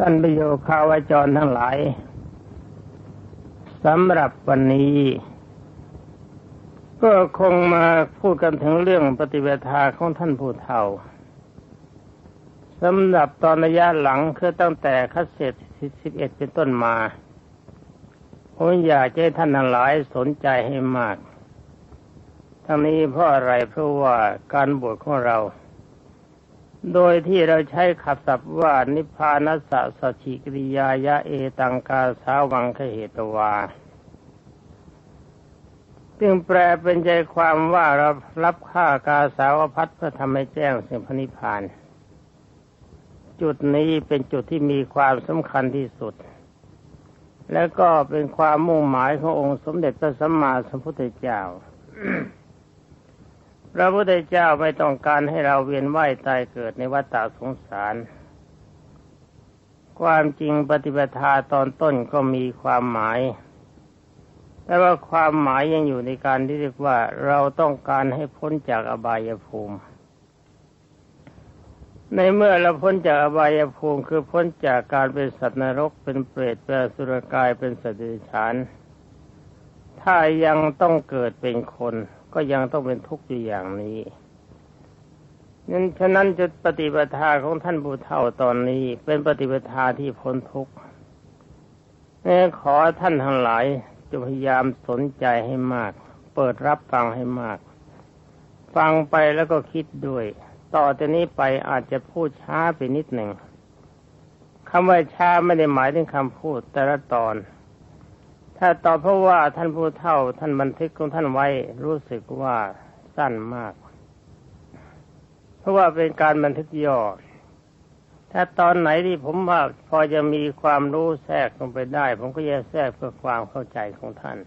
ท่านประโยคาวจรทั้งหลายสำหรับวันนี้ ก็คงมาพูดกันถึงเรื่องปฏิเวทาของท่านผู้เฒ่าสำหรับตอนระยะหลังคือตั้งแต่คัดเศษสิบเอ็ดเป็นต้นมา ผมอยากให้ท่านทั้งหลายสนใจให้มาก ทั้งนี้เพราะอะไรเพราะว่าการบวชของเรา โดยที่เราใช้ขับศัพท์ว่านิพพานัสสะสชิกริยายะเอตังกาสาวังคเหตวาจึงแปลเป็นใจความว่าเรารับค่ากาสาวพัดเพื่อทำให้แจ้งสิ่งพนิพพาน จุดนี้เป็นจุดที่มีความสำคัญที่สุด และก็เป็นความมุ่งหมายขององค์สมเด็จพระสัมมาสัมพุทธเจ้า พระพุทธเจ้าไม่ต้องการให้เราเวียนว่ายตายเกิดในวัฏฏะสงสาร ความจริงปฏิปทาตอนต้นก็มีความหมาย แต่ว่าความหมายยังอยู่ในการที่เรียกว่าเราต้องการให้พ้นจากอบายภูมิ ในเมื่อเราพ้นจากอบายภูมิคือพ้นจากการเป็นสัตว์นรกเป็นเปรตเป็นสุรกายเป็นสัตว์เดรัจฉานถ้ายังต้องเกิดเป็นคน ก็ยังต้องเป็นทุกข์อยู่อย่างนี้นั้นฉะนั้นจุดปฏิปทาของท่านผู้เฒ่าตอนนี้เป็นปฏิปทาที่พ้นทุกข์ขอท่านทั้งหลายจะพยายามสนใจให้มาก เปิดรับฟังให้มาก ฟังไปแล้วก็คิดด้วย ต่อจากนี้ไปอาจจะพูดช้าไปนิดหนึ่งคำว่าช้าไม่ได้หมายถึงคำพูดแต่ละตอน ถ้าตอบเพราะว่าท่านผู้เฒ่าท่านบันทึกของท่านไว้รู้สึกว่าสั้นมาก เพราะว่าเป็นการบันทึกย่อถ้าตอนไหนที่ผมว่าพอจะมีความรู้แทรกลงไปได้ ผมก็จะแทรกเพื่อความเข้าใจของท่าน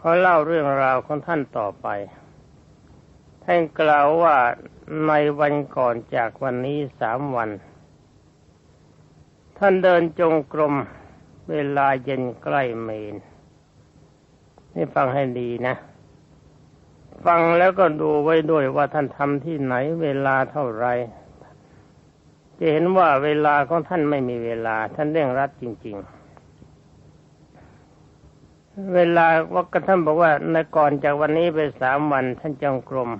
ขอเล่าเรื่องราวของท่านต่อไป ท่านกล่าวว่าในวันก่อนจากวันนี้สามวัน ท่านเดินจงกรม เวลาเย็นใกล้เมน นี่ฟังให้ดีนะ ฟังแล้วก็ดูไว้ด้วยว่าท่านทำที่ไหน เวลาเท่าไร จะเห็นว่าเวลาของท่านไม่มีเวลา ท่านเร่งรัดจริง ๆ เวลาว่าก็ท่านบอกว่าในก่อนจากวันนี้ไปสามวัน ท่านจงกรม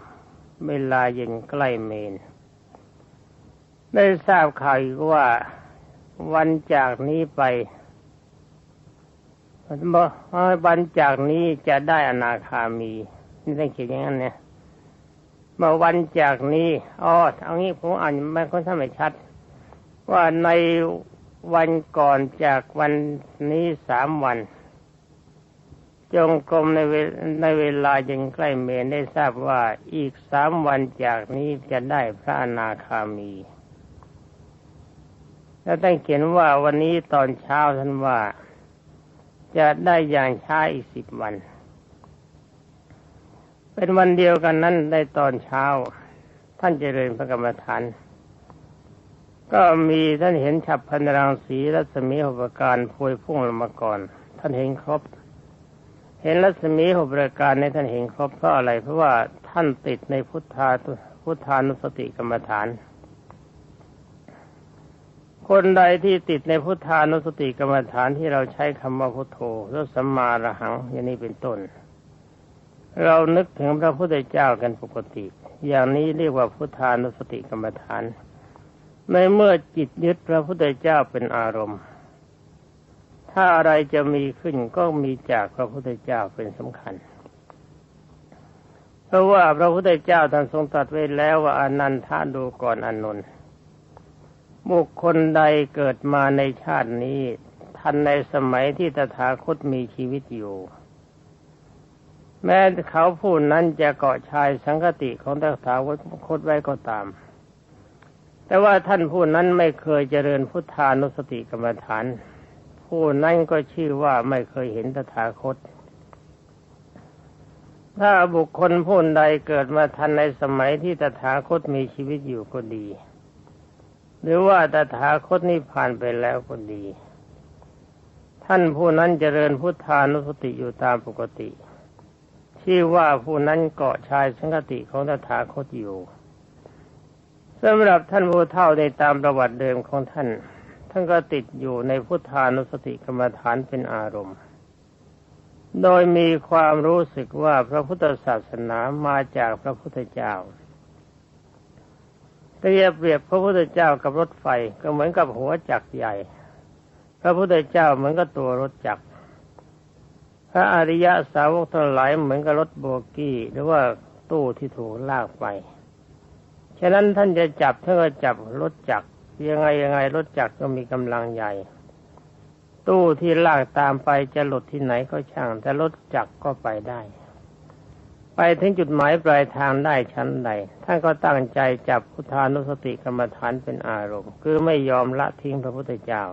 เวลาเย็นใกล้เมน ได้ทราบข่าวว่าวันจากนี้ไป บอกวันจากนี้จะได้อนาคามีนี่ต้องเขียนอย่างนั้นเนี่ยมื่อวันจากนี้อ๋อเอางี้ผมอ่านไม่ค่อนข้างไม่ชัด ว่าในวันก่อนจากวันนี้สามวัน จงกรมในเวในเวลายังใกล้เมนได้ทราบว่าอีกสามวันจากนี้จะได้พระอนาคามี แล้วต้องเขียนว่าวันนี้ตอนเช้าท่านว่า จะได้อย่างช้าอีกสิบวัน เป็นวันเดียวกันนั้นได้ตอนเช้า ท่านเจริญพระกรรมฐาน ก็มีท่านเห็นฉับพันรังสีรัศมีหประการพวยพุ่งลงมาก่อน ท่านเห็นครบ เห็นรัศมีหกประการในท่านเห็นครบเพราะอะไร เพราะว่าท่านติดในพุทธาพุทธานุสติกรรมฐาน คนใดที่ติดในพุทธานุสติกรรมฐานที่เราใช้คำว่าพุทโธแล้วสัมมาระหังอย่างนี้เป็นต้น เรานึกถึงพระพุทธเจ้ากันปกติ อย่างนี้เรียกว่าพุทธานุสติกรรมฐาน ในเมื่อจิตยึดพระพุทธเจ้าเป็นอารมณ์ ถ้าอะไรจะมีขึ้นก็มีจากพระพุทธเจ้าเป็นสำคัญเพราะว่าพระพุทธเจ้าท่านทรงตรัสไว้แล้วว่าอนันทาดูก่อนอนนท์ บุคคลใดเกิดมาในชาตินี้ ทันในสมัยที่ตถาคตมีชีวิตอยู่ แม้เขาผู้นั้นจะเกาะชายสังคติของตถาคตไว้ก็ตาม แต่ว่าท่านผู้นั้นไม่เคยเจริญพุทธานุสติกรรมฐาน ผู้นั้นก็ชื่อว่าไม่เคยเห็นตถาคตถ้าบุคคลผู้ใดเกิดมาทันในสมัยที่ตถาคตมีชีวิตอยู่ก็ดี หรือว่าตถาคตนิพพานไปแล้วก็ดี ท่านผู้นั้นเจริญพุทธานุสติอยู่ตามปกติชื่ว่าผู้นั้นเกาะชายสังกติของตถาคตอยู่สำหรับท่านผู้เท่าในตามประวัติเดิมของท่าน ท่านก็ติดอยู่ในพุทธานุสติกรรมฐานเป็นอารมณ์ โดยมีความรู้สึกว่าพระพุทธศาสนามาจากพระพุทธเจ้า เรียบเรียบพระพุทธเจ้ากับรถไฟก็เหมือนกับหัวจักรใหญ่ พระพุทธเจ้าเหมือนกับตัวรถจักร พระอริยะสาวกทั้งหลายเหมือนกับรถโบกี้ หรือว่าตู้ที่ถูกลากไป ฉะนั้นท่านจะจับท่านก็จับรถจักรยังไงยังไงรถจักรก็มีกำลังใหญ่ ตู้ที่ลากตามไปจะหลุดที่ไหนก็ช่าง แต่รถจักรก็ไปได้ ไปถึงจุดหมายปลายทางได้ชั้นใดท่านก็ตั้งใจจับพุทธานุสติกรรมฐานเป็นอารมณ์ คือไม่ยอมละทิ้งพระพุทธเจ้า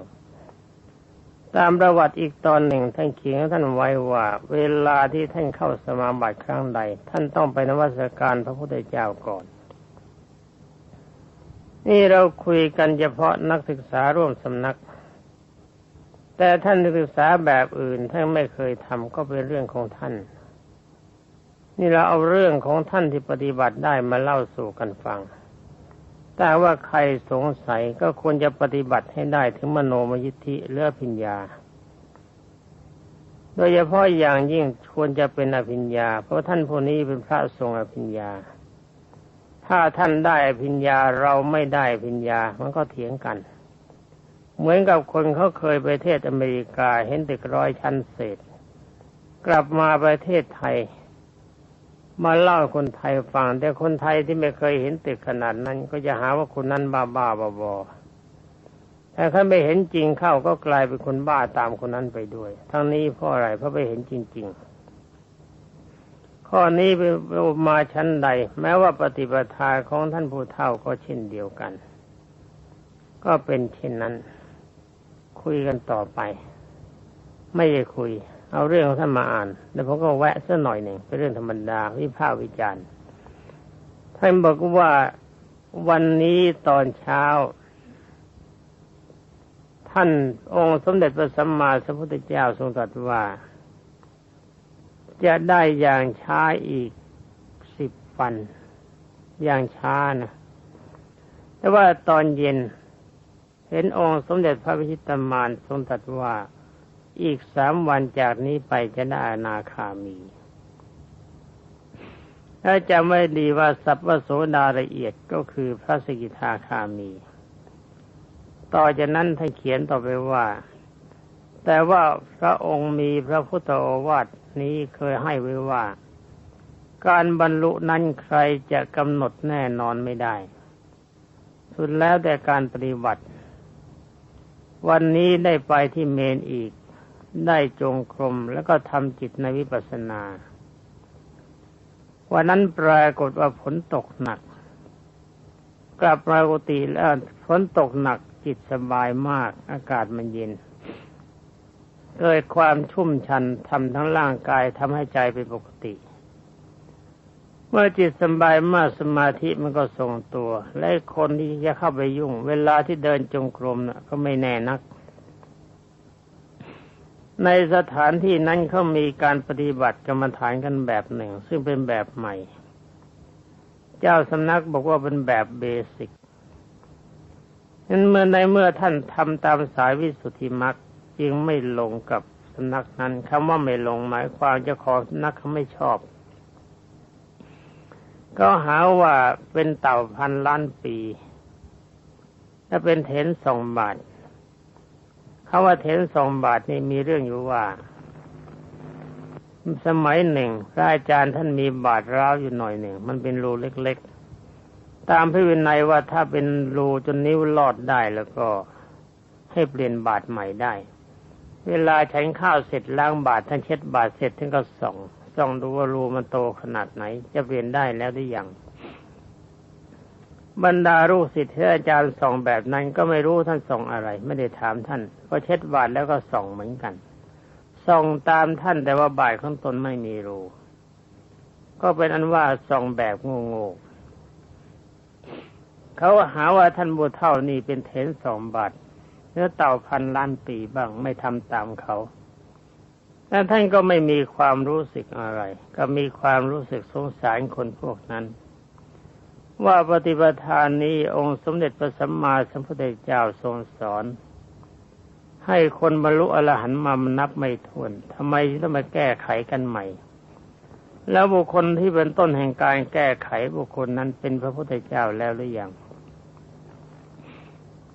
ตามประวัติอีกตอนหนึ่งท่านเขียนท่านไว้ว่า เวลาที่ท่านเข้าสมาบัติครั้งใด ท่านต้องไปนวัสการพระพุทธเจ้าก่อน นี่เราคุยกันเฉพาะนักศึกษาร่วมสำนัก แต่ท่านนักศึกษาแบบอื่นท่านไม่เคยทำก็เป็นเรื่องของท่าน นี่เราเอาเรื่องของท่านที่ปฏิบัติได้มาเล่าสู่กันฟัง แต่ว่าใครสงสัยก็ควรจะปฏิบัติให้ได้ถึงมโนมยิทธิเลือพิญญา โดยเฉพาะอย่างยิ่งควรจะเป็นอภิญญา เพราะท่านผู้นี้เป็นพระทรงอภิญญา ถ้าท่านได้พิญญาเราไม่ได้พิญญา มันก็เถียงกัน เหมือนกับคนเขาเคยไปเทศอเมริกาเห็นตึกร้อยชั้นเศษ กลับมาประเทศไทย มาเล่าคนไทยฟัง แต่คนไทยที่ไม่เคยเห็นตึกขนาดนั้น ก็จะหาว่าคนนั้นบ้าบ้าบอบอแต่ถ้าไม่เห็นจริงเข้าก็กลายเป็นคนบ้าตามคนนั้นไปด้วย ทั้งนี้เพราะอะไรเพราะไปเห็นจริง ๆ ข้อนี้เป็นมาชั้นใด แม้ว่าปฏิปทาของท่านผู้เฒ่าก็เช่นเดียวกัน ก็เป็นเช่นนั้น คุยกันต่อไป ไม่ได้คุย เอาเรื่องของท่านมาอ่าน แล้วผมก็แวะสักหน่อยหนึ่งเป็นเรื่องธรรมดาวิพากษ์วิจารณ์ท่านบอกว่าวันนี้ตอนเช้า ท่านองค์สมเด็จพระสัมมาสัมพุทธเจ้าทรงตรัสว่า จะได้อย่างช้าอีกสิบวัน อย่างช้านะแต่ว่าตอนเย็น เห็นองค์สมเด็จพระพิชิตมารทรงตรัสว่า อีกสามวันจากนี้ไปจะได้อนาคามี ถ้าจะไม่ดีว่าสัพพโสดาละเอียดก็คือพระสกิทาคามี ต่อจากนั้นท่านเขียนต่อไปว่า แต่ว่าพระองค์มีพระพุทธโอวาทนี้เคยให้ไว้ว่า การบรรลุนั้นใครจะกำหนดแน่นอนไม่ได้ สุดแล้วแต่การปฏิบัติวันนี้ได้ไปที่เมนอีก ได้จงกรมแล้วก็ทำจิตในวิปัสสนา วันนั้นปรากฏว่าฝนตกหนัก กลับปรากฏแล้วฝนตกหนักจิตสบายมาก อากาศมันเย็น เกิดความชุ่มชันทำทั้งร่างกายทำให้ใจเป็นปกติ เมื่อจิตสบายมากสมาธิมันก็ทรงตัว และคนที่จะเข้าไปยุ่ง เวลาที่เดินจงกรมน่ะก็ไม่แน่นัก ในสถานที่นั้นเขามีการปฏิบัติกรรมฐานกันแบบหนึ่ง ซึ่งเป็นแบบใหม่ เจ้าสำนักบอกว่าเป็นแบบเบสิกนั้นเมื่อในเมื่อท่านทำตามสายวิสุทธิมรรคจึงไม่ลงกับสำนักนั้นคำว่าไม่ลงหมายความจ้าขอสำนักเขาไม่ชอบ ก็หาว่าเป็นเต่าพันล้านปี ถ้าเป็นเถนสองบาท คำว่าเถนสองบาทนี่มีเรื่องอยู่ว่า สมัยหนึ่งพระอาจารย์ท่านมีบาทร้าวอยู่หน่อยหนึ่ง มันเป็นรูเล็กๆ ตามพระวินัยว่าถ้าเป็นรูจนนิ้วลอดได้แล้วก็ให้เปลี่ยนบาทใหม่ได้ เวลาฉันข้าวเสร็จล้างบาทท่านเช็ดบาทเสร็จท่านก็ส่องส่องดูว่ารูมันโตขนาดไหน จะเปลี่ยนได้แล้วหรือยัง บรรดาลูกศิษย์ที่อาจารย์ส่องแบบนั้นก็ไม่รู้ท่านส่องอะไร ไม่ได้ถามท่านก็เช็ดบาทแล้วก็ส่องเหมือนกัน ส่องตามท่านแต่ว่าบาทของตนไม่มีรูก็เป็นอันว่าส่องแบบโง่ๆเขาหาว่าท่านบุเท่านี่เป็นเทนสองบาทเนื้อเต่าพันล้านปีบ้างไม่ทำตามเขาแต่ท่านก็ไม่มีความรู้สึกอะไร ก็มีความรู้สึกสงสารคนพวกนั้น ว่าปฏิปทานนี้องค์สมเด็จพระสัมมาสัมพุทธเจ้าทรงสอน ให้คนบรรลุอรหันต์มานับไม่ถ้วนทำไมต้องมาแก้ไขกันใหม่ แล้วบุคคลที่เป็นต้นแห่งการแก้ไขบุคคลนั้นเป็นพระพุทธเจ้าแล้วหรือยัง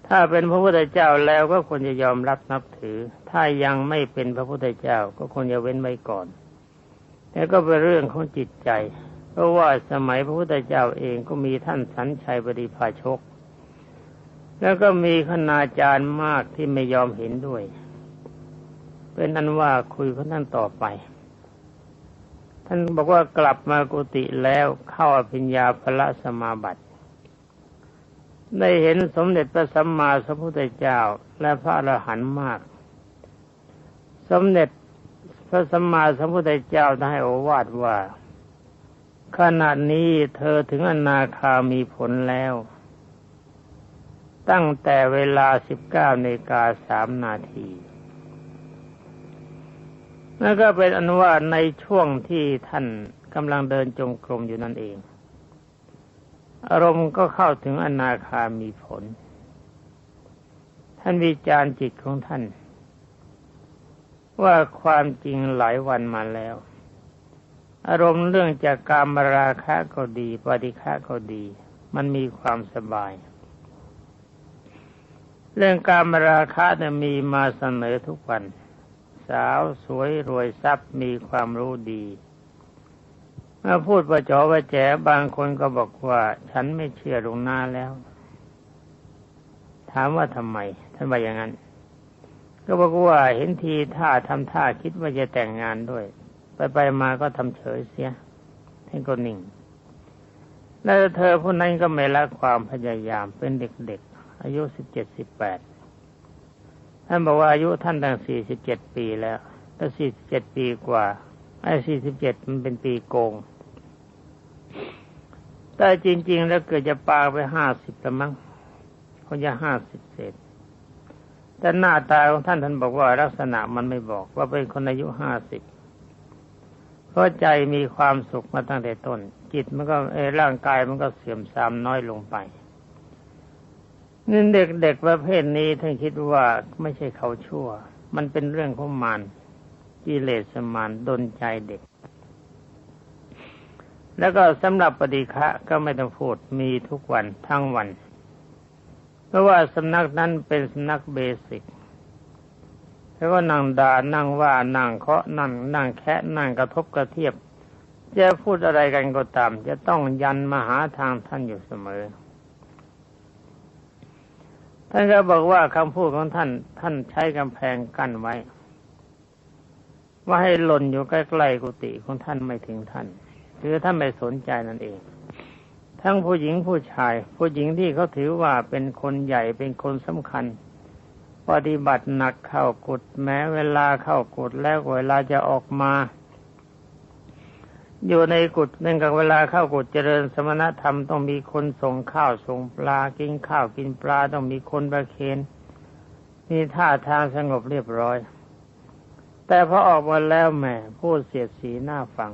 ถ้าเป็นพระพุทธเจ้าแล้วก็ควรจะยอมรับนับถือ ถ้ายังไม่เป็นพระพุทธเจ้าก็ควรจะเว้นไว้ก่อนแต่ก็เป็นเรื่องของจิตใจ ราะว่าสมัยพระพุทธเจ้าเองก็มีท่านสันชัยบริภาชก แล้วก็มีคณาจารย์มากที่ไม่ยอมเห็นด้วย เป็นนั้นว่าคุยกับท่านต่อไป ท่านบอกว่ากลับมากุฏิแล้วเข้าอภิญญาภละสมาบัติได้เห็นสมเด็จพระสัมมาสัมพุทธเจ้า และพระอรหันต์มาก สมเด็จพระสัมมาสัมพุทธเจ้าได้โอวาทว่า ขณะนี้เธอถึงอนาคามีผลแล้ว ตั้งแต่เวลาสิบเก้านาฬิกาสามนาทีนั่นก็เป็นอนุว่าในช่วงที่ท่านกำลังเดินจงกรมอยู่นั่นเอง อารมณ์ก็เข้าถึงอนาคามีผล ท่านวิจารณ์จิตของท่าน ว่าความจริงหลายวันมาแล้ว อารมณ์เรื่องจากการมราคะก็ดี ปฏิฆะก็ดี มันมีความสบาย เรื่องการมราคะเนี่ยมีมาเสนอทุกวัน สาวสวยรวยทรัพย์มีความรู้ดีเมื่อพูดประจอประแจบางคนก็บอกว่าฉันไม่เชื่อลงหน้าแล้ว ถามว่าทำไมท่านว่าอย่างนั้น ก็บอกว่าเห็นทีท่าทำท่าคิดว่าจะแต่งงานด้วย ไปไปมาก็ทำเฉยเสียท่านก็นิ่งแล้วเธอผู้นั้นก็ไม่ละความพยายามเป็นเด็กๆ อายุสิบเจ็ดสิบแปดท่านบอกว่าอายุท่านตั้งสี่สิบเจ็ดปีแล้วก็สี่สิบเจ็ดปีกว่าไอ้สี่สิบเจ็ดมันเป็นปีโกง แต่จริง ๆ แล้วเกิดจะปาไปห้าสิบละมั้งคงจะห้าสิบเศษแต่หน้าตาของท่านท่านบอกว่าลักษณะมันไม่บอกว่าเป็นคนอายุห้าสิบ เพราะใจมีความสุขมาตั้งแต่ต้น จิตมันก็ร่างกายมันก็เสื่อมทรามน้อยลงไปนี่เด็กๆประเภทนี้ท่านคิดว่าไม่ใช่เขาชั่ว มันเป็นเรื่องของมารกิเลสมารดนใจเด็ก แล้วก็สำหรับปฏิฆะก็ไม่ต้องพูดมีทุกวันทั้งวัน เพราะว่าสำนักนั้นเป็นสำนักเบสิก แล้วก็นั่งด่านั่งว่านั่งเคาะนั่งนั่งแคะนั่งกระทบกระเทียบจะพูดอะไรกันก็ตาม จะต้องยันมาหาทางท่านอยู่เสมอ ท่านก็บอกว่าคำพูดของท่าน ท่านใช้กำแพงกั้นไว้ ว่าให้หล่นอยู่ใกล้ๆกุฏิของท่านไม่ถึงท่านคือท่านไม่สนใจนั่นเอง ทั้งผู้หญิงผู้ชาย ผู้หญิงที่เขาถือว่าเป็นคนใหญ่เป็นคนสำคัญ ปฏิบัติหนักเข้ากุดแม้เวลาเข้ากุดแล้วเวลาจะออกมา อยู่ในกุฏนั่นกับเวลาเข้ากุฏเจริญสมณธรรมต้องมีคนส่งข้าวส่งปลากินข้าวกินปลาต้องมีคนประเคนมีท่าทางสงบเรียบร้อย แต่พอออกมาแล้วแหมพูดเสียดสีหน้าฟัง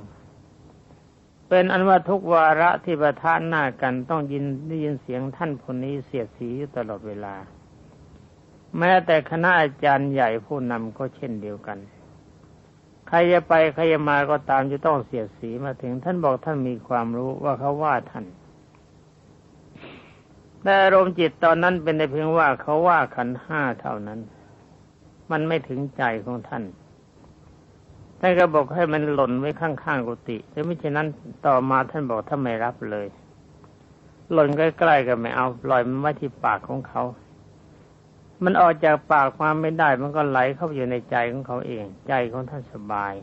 เป็นอันว่าทุกวาระที่ประทานหน้ากันต้องยินได้ยินเสียงท่านคนนี้เสียดสีอยู่ตลอดเวลา แม้แต่คณะอาจารย์ใหญ่ผู้นำก็เช่นเดียวกัน ใครจะไปใครจะมาก็ตามจะต้องเสียดสีมาถึง ท่านบอกท่านมีความรู้ว่าเขาว่าท่านแต่อารมณ์จิตตอนนั้นเป็นในเพียงว่าเขาว่าขันห้าเท่านั้น มันไม่ถึงใจของท่านท่านก็บอกให้มันหล่นไว้ข้างๆกุฏิแต่ไม่เช่นนั้นต่อมาท่านบอกท่าไม่รับเลย หล่นใกล้ๆก็ไม่เอาปล่อยมันไว้ที่ปากของเขา มันออกจากปากความไม่ได้ มันก็ไหลเข้าอยู่ในใจของเขาเอง ใจของท่านสบาย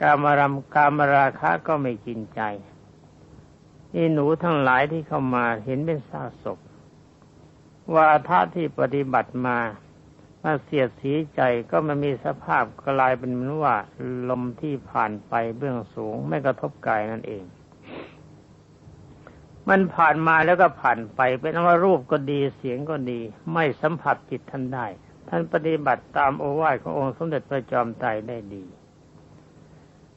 กามารมกามราคะก็ไม่กินใจ นี่หนูทั้งหลายที่เข้ามาเห็นเป็นซากศพวาทะที่ปฏิบัติมามาเสียดสีใจก็มันมีสภาพกลายเป็นเมือนว่าลมที่ผ่านไปเบื้องสูงไม่กระทบกายนั่นเอง มันผ่านมาแล้วก็ผ่านไป เป็นว่ารูปก็ดีเสียงก็ดี ไม่สัมผัสจิตท่านได้ ท่านปฏิบัติตามโอวาทขององค์สมเด็จพระจอมไตรได้ดี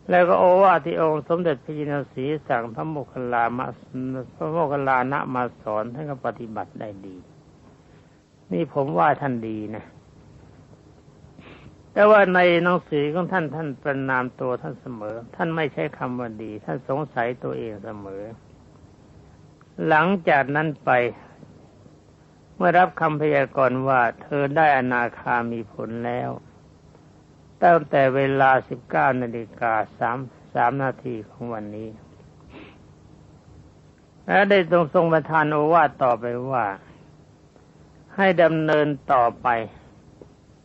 แล้วก็โอวาทที่องค์สมเด็จพระจินสีสั่งพระโมคคัลลามาพระโมคคัลลานะมาสอนท่านก็ปฏิบัติได้ดี นี่ผมว่าท่านดีนะแต่ว่าในหนังสือของท่านท่านประนามตัวท่านเสมอ ท่านไม่ใช้คำว่าดี ท่านสงสัยตัวเองเสมอ หลังจากนั้นไป เมื่อรับคำพยากรณ์ว่า เธอได้อนาคามีผลแล้ว ตั้งแต่เวลาสิบเก้านาฬิกาสามสามนาทีของวันนี้ และได้ทรงทรงประทานโอวาทต่อไปว่า ให้ดำเนินต่อไป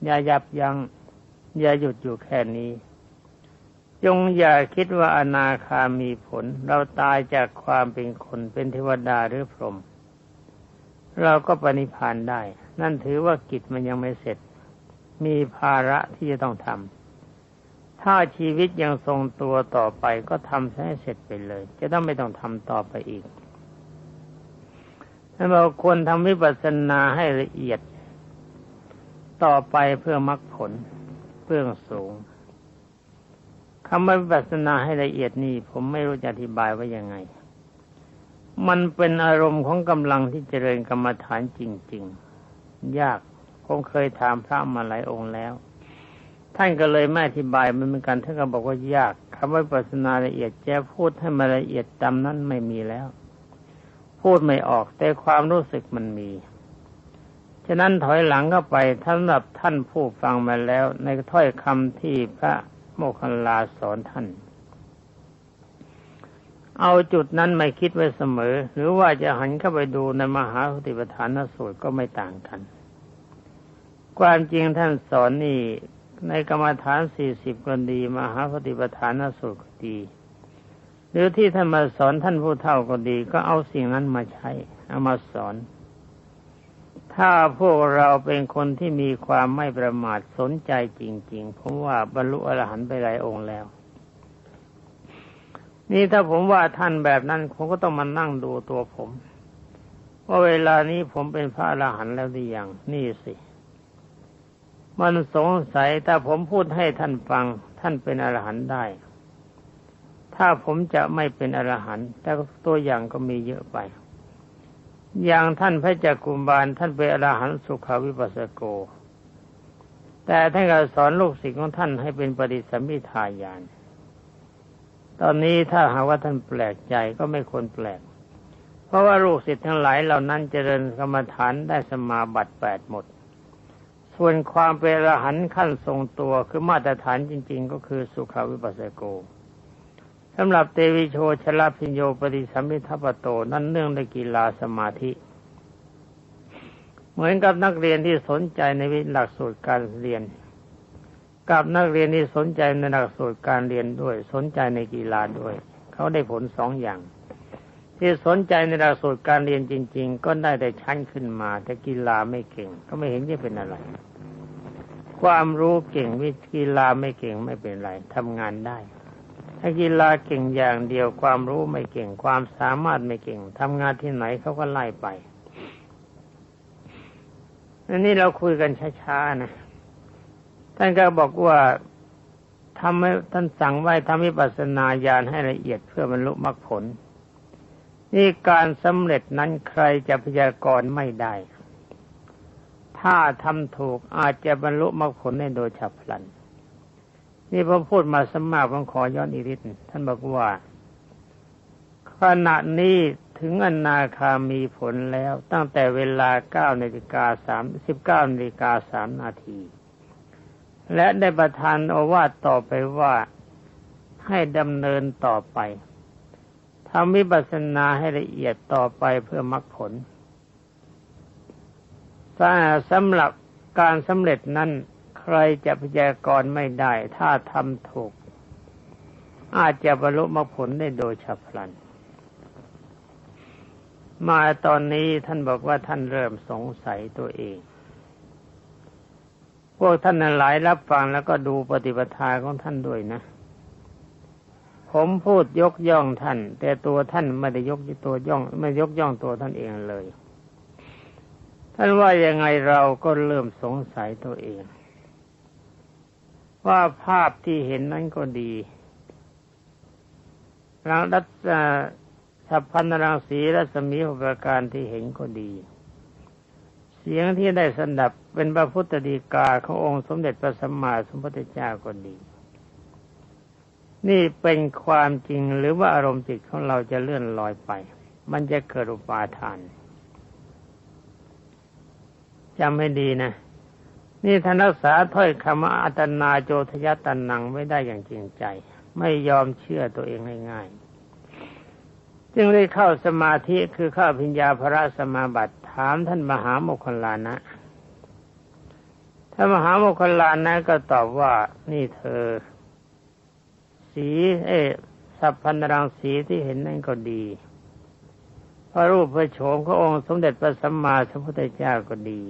อย่ายับยัง้งอย่าหยุดอยู่แค่นี้ จงอย่าคิดว่าอนาคามีผล เราตายจากความเป็นคนเป็นเทวดาหรือพรหมเราก็ปณิพานได้ นั่นถือว่ากิจมันยังไม่เสร็จ มีภาระที่จะต้องทำถ้าชีวิตยังทรงตัวต่อไปก็ทำให้เสร็จไปเลย จะต้องไม่ต้องทำต่อไปอีกเราควรทำวิปัสสนาให้ละเอียด ต่อไปเพื่อมรรคผลเบื้องสูง คำว่าวิปัสสนาให้ละเอียดนี่ผมไม่รู้จะอธิบายว่ายังไง มันเป็นอารมณ์ของกำลังที่เจริญกรรมฐานจริง ๆ ยาก ผมเคยถามพระมาหลายองค์แล้ว ท่านก็เลยไม่อธิบายมันเหมือนกันท่านก็บอกว่ายากคำว่าวิปัสสนาละเอียดแจะพูดให้มาละเอียดตามนั้นไม่มีแล้ว พูดไม่ออกแต่ความรู้สึกมันมีฉะนั้นถอยหลังก็ไปสำหรับท่านผู้ฟังมาแล้ว ในถ้อยคำที่พระ โมคคัลลาสอนท่าน เอาจุดนั้นไม่คิดไว้เสมอ หรือว่าจะหันเข้าไปดูในมหาสติปัฏฐานสูตรก็ไม่ต่างกัน ความจริงท่านสอนนี่ในกรรมฐานสี่สิบก็ดี มหาสติปัฏฐานสูตรก็ดี หรือที่ท่านมาสอนท่านผู้เฒ่าก็ดี ก็เอาสิ่งนั้นมาใช้ เอามาสอน ถ้าพวกเราเป็นคนที่มีความไม่ประมาทสนใจจริง ๆ ผมว่าบรรลุอรหันต์ไปหลายองค์แล้ว นี่ถ้าผมว่าท่านแบบนั้นผมก็ต้องมานั่งดูตัวผมว่าเวลานี้ผมเป็นพระอรหันต์แล้วหรือยังนี่สิ มันสงสัยถ้าผมพูดให้ท่านฟัง ท่านเป็นอรหันต์ได้ ถ้าผมจะไม่เป็นอรหันต์แต่ตัวอย่างก็มีเยอะไป อย่างท่านพระจักกุมบาลท่านเป็นอรหันตสุขาวิปัสสโก แต่ท่านก็สอนลูกศิษย์ของท่านให้เป็นปฏิสัมพิทายาน ตอนนี้ถ้าหากว่าท่านแปลกใจก็ไม่ควรแปลก เพราะว่าลูกศิษย์ทั้งหลายเหล่านั้นเจริญกรรมฐานได้สมาบัติแปดหมด ส่วนความเป็นอรหันต์ขั้นทรงตัวคือมาตรฐานจริง ๆ ก็คือสุขาวิปัสสโก สำหรับเตวิโชชลพิญโยปฏิสัมพิทัปโต นั้นเนื่องในกีฬาสมาธิ เหมือนกับนักเรียนที่สนใจในวิหลักสูตรการเรียน กับนักเรียนที่สนใจในหลักสูตรการเรียนด้วย สนใจในกีฬาด้วย เขาได้ผลสองอย่าง ที่สนใจในหลักสูตรการเรียนจริง ๆ ก็ได้แต่ชั้นขึ้นมา แต่กีฬาไม่เก่ง ก็ไม่เห็นจะเป็นอะไร ความรู้เก่งวิกีฬาไม่เก่งไม่เป็นไรทำงานได้ ถ้ากีฬาเก่งอย่างเดียวความรู้ไม่เก่งความสามารถไม่เก่งทำงานที่ไหนเขาก็ไล่ไปอันนี้เราคุยกันช้าๆนะท่านก็บอกว่าทำให้ท่านสั่งไว้ทำให้ปัสนาญาณให้ละเอียดเพื่อบรรลุมรรคผล นี่การสำเร็จนั้นใครจะพยากรณ์ไม่ได้ ถ้าทำถูกอาจจะบรรลุมรรคผลได้โดยฉับพลัน นี่ผมพูดมาสมากผมขอย้อนอีกนิดท่านบอกว่า ขณะนี้ถึงอนาคามีผลแล้ว ตั้งแต่เวลาเก้านาฬิกาสามสิบเก้านาฬิกาสามนาที และได้ประทานโอวาต่อไปว่าให้ดำเนินต่อไปทำวิปัสสนาให้ละเอียดต่อไปเพื่อมรรคผลสำหรับการสำเร็จนั้น ใครจะพยากรณ์ไม่ได้ ถ้าทำถูก อาจจะบรรลุมรรคผลได้โดยฉับพลัน มาตอนนี้ท่านบอกว่าท่านเริ่มสงสัยตัวเอง พวกท่านหลายรับฟังแล้วก็ดูปฏิปทาของท่านด้วยนะ ผมพูดยกย่องท่าน แต่ตัวท่านไม่ได้ยกตัวย่อง ไม่ยกย่องตัวท่านเองเลยท่านว่ายังไงเราก็เริ่มสงสัยตัวเอง ว่าภาพที่เห็นนั้นก็ดีรังรัศสัพพันรังสีรัศมีอุปการที่เห็นก็ดีแสสียงที่ได้สดับเป็นพระพุทธดีกาขององค์สมเด็จพระสัมมาสัมพุทธเจ้าก็ดี นี่เป็นความจริงหรือว่าอารมณ์จิตของเราจะเลื่อนลอยไป มันจะเกิดอุปาทานจำให้ดีนะ นี่ท่านรักษาถ้อยคำอัตนาโจทยตันนังไม่ได้อย่างจริงใจ ไม่ยอมเชื่อตัวเองง่ายๆ จึงได้เข้าสมาธิคือเข้าพิญญาพระสมาบัติถามท่านมหาโมคคลานะท่านมหาโมคคลานะก็ตอบว่านี่เธอ สีเอสัพพันรังสีที่เห็นนั่นก็ดี พระรูปพระโฉมขององค์สมเด็จพระสัมมาสัมพุทธเจ้าก็ดี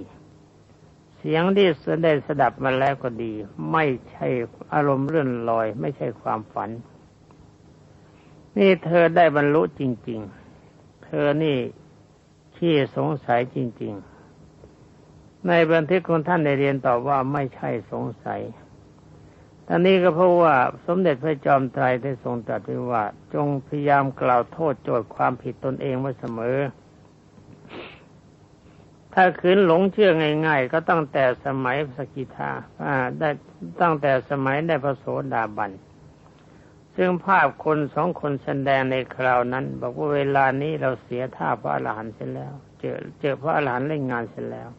สียงที่สได้สดับมาแล้วก็ดี ไม่ใช่อารมณ์เรื่อนลอย ไม่ใช่ความฝัน นี่เธอได้บรรลุจริง ๆ เธอนี่ขี้สงสัยจริง ๆ ในบันทึกของท่านได้เรียนตอบว่าไม่ใช่สงสัยตอนนี้ก็เพราะว่าสมเด็จพระจอมไตรได้ทรงตรัสไว้ว่า จงพยายามกล่าวโทษโจทย์ความผิดตนเองไว้เสมอ ถ้าขืนหลงเชื่อง่าย ๆ ก็ตั้งแต่สมัยสกิทาได้ตั้งแต่สมัยได้พระโสดาบัน ซึ่งภาพคนสองคนแสดงในคราวนั้น บอกว่าเวลานี้เราเสียท่าพระอรหันต์เสร็จแล้ว เจอเจอพระอรหันต์เล่นงานเสร็จแล้ว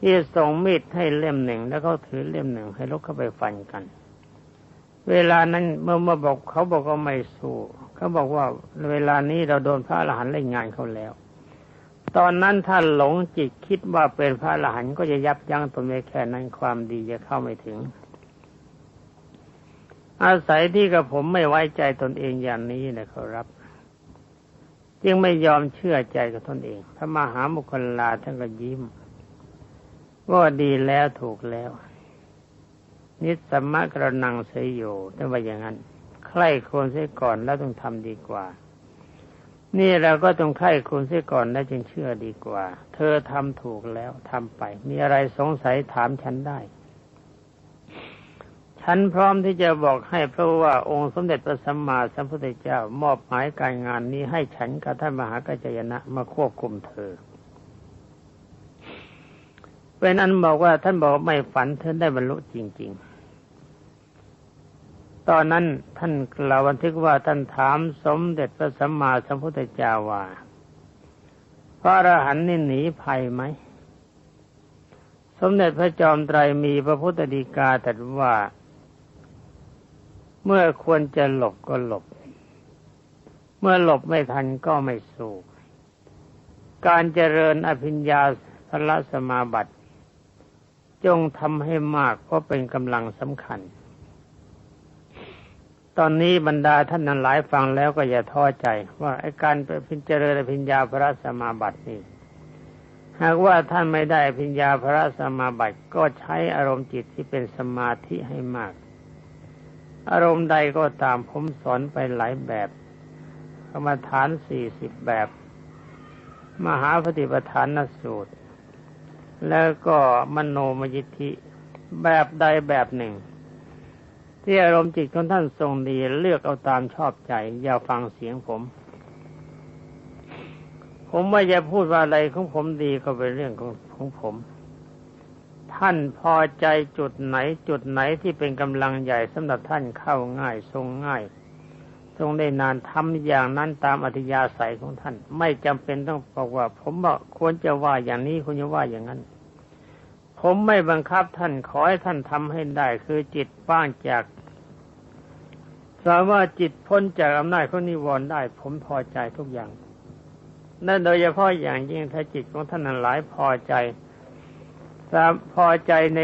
ที่ส่งมีดให้เล่มหนึ่งแล้วเขาถือเล่มหนึ่งให้ลุกเข้าไปฟันกัน เวลานั้นเมื่อมาบอกเขาบอกว่าไม่สู้เขาบอกว่าเวลานี้เราโดนพระอรหันต์เล่นงานเขาแล้ว ตอนนั้นถ้าหลงจิตคิดว่าเป็นพระอรหันก็จะยับยั้งตนไว้แค่นั้นความดีจะเข้าไม่ถึง อาศัยที่กับผมไม่ไว้ใจตนเองอย่างนี้นะครับ จึงไม่ยอมเชื่อใจกับตนเอง พระมหามุคลาท่านก็ยิ้มว่าดีแล้วถูกแล้ว นิสมะกระนังเสยโยท่านว่าอย่างนั้น ใคร่ควรเสียก่อนแล้วต้องทำดีกว่า นี่เราก็ต้องไข้คุณเสียก่อนแล้วจึงเชื่อดีกว่า เธอทำถูกแล้วทำไป มีอะไรสงสัยถามฉันได้ ฉันพร้อมที่จะบอกให้เพราะว่าองค์สมเด็จพระสัมมาสัมพุทธเจ้ามอบหมายการงานนี้ให้ฉันกับท่านมหากัจจยนะมาควบคุมเธอ เป็นอันบอกว่าท่านบอกไม่ฝันเธอได้บรรลุจริง ๆ ตอนนั้นท่านกล่าวบันทึกว่าท่านถามสมเด็จพระสัมมาสัมพุทธเจ้าว่าพระอรหันต์นี่หนีภัยไหม สมเด็จพระจอมไตรมีพระพุทธดีกาตรัสว่า เมื่อควรจะหลบก็หลบ เมื่อหลบไม่ทันก็ไม่สู้การเจริญอภิญญาพระสมาบัติ จงทำให้มากเพราะเป็นกำลังสำคัญ ตอนนี้บรรดาท่านนั้นหลายฟังแล้วก็อย่าท้อใจ ว่าไอ้การพิจารณาพิญญาพระสมาบัตินี่หากว่าท่านไม่ได้พิญญาพระสมาบัติก็ใช้อารมณ์จิตที่เป็นสมาธิให้มาก อารมณ์ใดก็ตามผมสอนไปหลายแบบกรรมฐานสี่สิบแบบ มหาปฏิปทานนสูตร แล้วก็มโนมยิทธิแบบใดแบบหนึ่ง ที่อารมณ์จิตของท่านทรงดีเลือกเอาตามชอบใจ อย่าฟังเสียงผม ผมว่าจะพูดว่าอะไรของผมดีก็เป็นเรื่องของของผม ท่านพอใจจุดไหนจุดไหนที่เป็นกำลังใหญ่สำหรับท่านเข้าง่ายทรงง่ายทรงได้นานทำอย่างนั้นตามอัธยาศัยของท่าน ไม่จำเป็นต้องบอกว่า ผมบอกควรจะว่าอย่างนี้คุณจะว่าอย่างนั้น ผมไม่บังคับท่านขอให้ท่านทำให้ได้ คือจิตว่างจากสามารถจิตพ้นจากอำนาจของนิวรณ์ได้ ผมพอใจทุกอย่างนั่นโดยเฉพาะอย่างยิ่งถ้าจิตของท่านนั้นหลายพอใจสามพอใจใน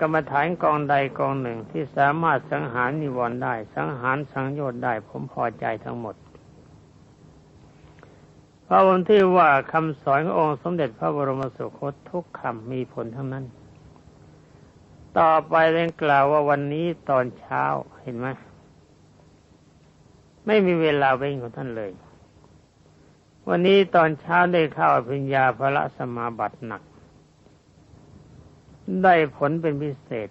กรรมฐานกองใดกองหนึ่งที่สามารถสังหารนิวรณ์ได้ สังหารสังโยชน์ได้ ผมพอใจทั้งหมด พระวันที่ว่าคำสอนขององค์สมเด็จพระบรมสุคตทุกคำมีผลทั้งนั้น ต่อไปเรียนกล่าวว่าวันนี้ตอนเช้าเห็นไหมไม่มีเวลาเว้นของท่านเลย วันนี้ตอนเช้าได้เข้าปัญญาพระสมาบัติหนัก ได้ผลเป็นพิเศษ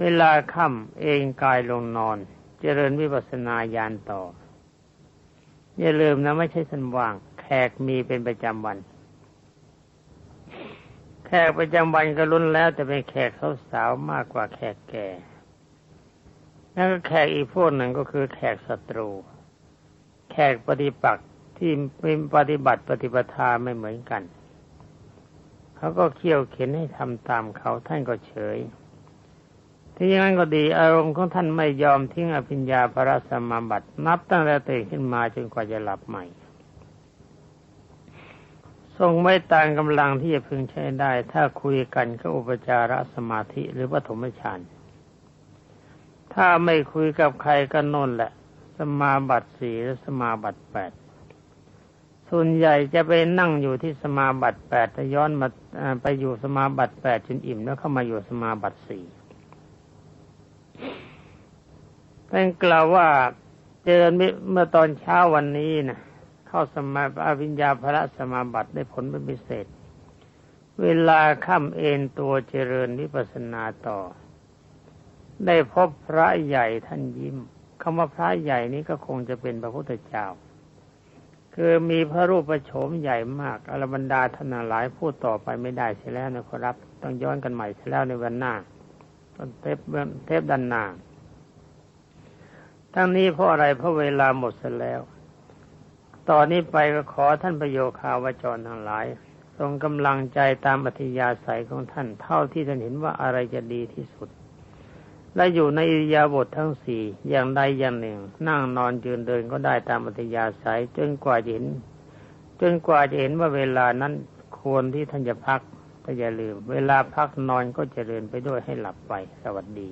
เวลาค่ำเองกายลงนอน เจริญวิปัสสนาญาณต่อ อย่าลืมนะไม่ใช่สันว่าง แขกมีเป็นประจำวัน แขกประจำวันก็ล้นแล้วแต่เป็นแขกสาวๆมากกว่าแขกแก่แล้วก็แขกอีกพวกหนึ่งก็คือแขกศัตรู แขกปฏิปักษ์ที่เป็นปฏิบัติปฏิปทาไม่เหมือนกัน เขาก็เคี่ยวเข็นให้ทำตามเขาท่านก็เฉย ที่อย่างนั้นก็ดีอารมณ์ของท่านไม่ยอมทิ้งอภิญญาพระสมบัติ นับตั้งแต่ตื่นขึ้นมาจนกว่าจะหลับใหม่ ทรงไม่ต่างกำลังที่จะพึงใช้ได้ ถ้าคุยกันก็อุปจารสมาธิหรือปฐมฌานถ้าไม่คุยกับใครก็นนแหละ สมาบัติสี่หรือสมาบัติแปดส่วนใหญ่จะไปนั่งอยู่ที่สมาบัติแปดแต่ย้อนมาไปอยู่สมาบัติแปดจนอิ่มแล้วเข้ามาอยู่สมาบัติสี่ ท่านกล่าวว่าเจอเมื่อตอนเช้าวันนี้นะเข้าสมาอวิญญาพระสมาบัติได้ผลเป็นพิเศษ เวลาค่ำเอนตัวเจริญวิปัสสนาต่อ ได้พบพระใหญ่ท่านยิ้มคำว่าพระใหญ่นี้ก็คงจะเป็นพระพุทธเจ้า คือมีพระรูปประโฉมใหญ่มากอรบรรดาท่านหลายพูดต่อไปไม่ได้เสียแล้วนะครับต้องย้อนกันใหม่เสียแล้วในวันหน้าต้นเทปเทปดันหน้า ทั้งนี้เพราะอะไรเพราะเวลาหมดเสียแล้ว ตอนนี้ไปก็ขอท่านประโยคาวจรทั้งหลายทรงกำลังใจตามอัธยาศัยของท่านเท่าที่ท่านเห็นว่าอะไรจะดีที่สุด และอยู่ในอิริยาบถททั้งสี่อย่างใดอย่างหนึ่ง นั่งนอนยืนเดินก็ได้ตามอัธยาศัยจนกว่าจะเห็นจนกว่าจะเห็นว่าเวลานั้นควรที่ท่านจะพักก็อย่าลืม เวลาพักนอนก็จเจริญไปด้วยให้หลับไปสวัสดี